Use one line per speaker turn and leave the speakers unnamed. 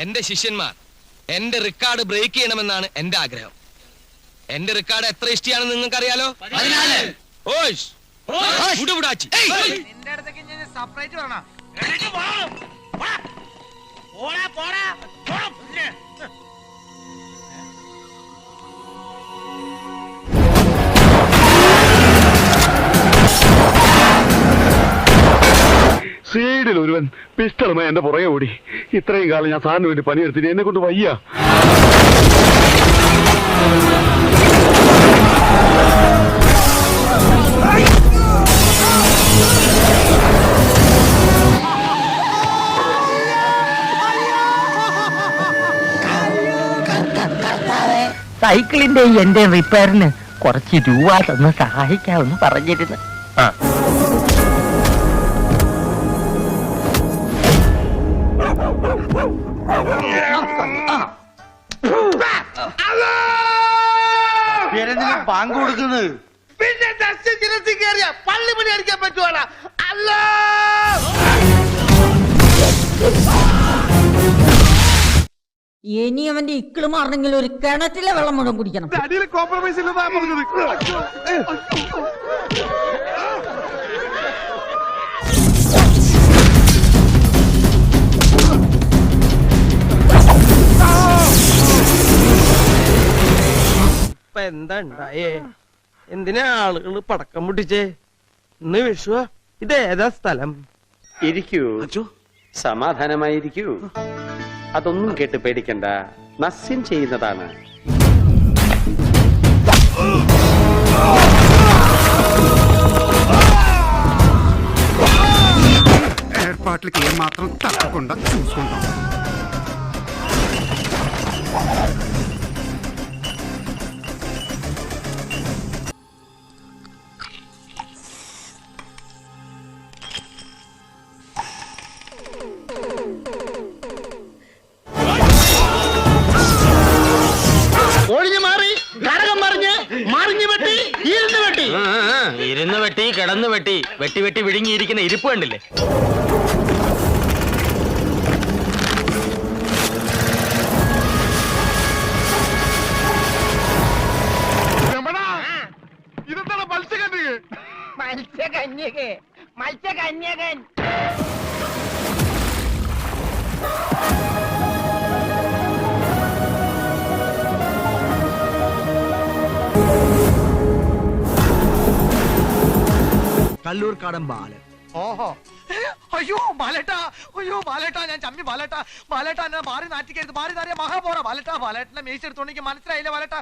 എന്റെ ശിഷ്യന്മാർ എന്റെ റെക്കോർഡ് ബ്രേക്ക് ചെയ്യണമെന്നാണ് എന്റെ ആഗ്രഹം. എന്റെ റെക്കോർഡ് എത്ര ഇഷ്ടിയാണെന്ന് നിങ്ങൾക്ക് അറിയാലോ ഓയ്ഷ്. ഉടുവിടാച്ചി.
നിന്റെ അടുത്തേക്ക് ഞാൻ സെപ്പറേറ്റ്
സൈഡിൽ ഒരുവൻ പിസ്റ്റളുമായി എന്റെ പുറകെ ഓടി. ഇത്രയും കാലം ഞാൻ സാറിന് വേണ്ടി പണിയെടുത്തിട്ട് എന്നെ കൊണ്ട് വയ്യ.
സൈക്കിളിന്റെ എന്റെ റിപ്പയറിന് കുറച്ച് രൂപ തന്ന് സഹായിക്കാമെന്ന് പറഞ്ഞിരുന്നു.
പേരെന്തിനാ ബാങ്ക് കൊടുക്കുന്നത്?
പിന്നെ ദർശന ചിരത്തിൽ കയറിയ പള്ളി പണി അടിക്കാൻ പറ്റുവാടാ. അല്ലോ
ഇനി അവന്റെ ഇക്കിൾ മാറണമെങ്കിൽ ഒരു കിണറ്റിലെ വെള്ളം മുഴുവൻ കുടിക്കണം.
അടിയിൽ കോംപ്രമൈസ് ഇല്ലെന്നാ പറഞ്ഞത്.
ഇപ്പൊ എന്താ ഉണ്ടായേ എന്തിനാ ആളുകൾ പടക്കം പൊട്ടിച്ചേ ഇന്ന് വിഷുവാ ഇത് ഏതാ സ്ഥലം
ഇരിക്കൂ സമാധാനമായിരിക്കൂ അതൊന്നും കേട്ട് പേടിക്കണ്ട നസ്യം ചെയ്യുന്നതാണ്
ఏర్పాట్లకి ఏమాత్రం తప్పకుండా చూసుకుంటాం
ഇരുന്ന് വെട്ടി കിടന്ന് വെട്ടി വെട്ടി വെട്ടി വിഴുങ്ങിയിരിക്കുന്ന ഇരിപ്പ് കണ്ടില്ലേ?
ഇതെന്താണ് മത്സ്യകന്യക?
മത്സ്യകന്യകെ മത്സ്യകന്യകൻ.
കല്ലൂർക്കാടൻ ബാലൻ.
ഓഹോ. അയ്യോ ബാലേട്ടാ. അയ്യോ ബാലേട്ടാ ഞാൻ ചമ്മി ബാലേട്ടാ. ബാലേട്ടാ എന്നെ മാറി നാറ്റിക്കരുത്. മാറി നാറിയ മഹാപോറ. ബാലേട്ടാ ബാലേട്ടനെ മേച്ചെടുത്തോണ്ടെങ്കിൽ മനസ്സിലായില്ല ബാലേട്ടാ.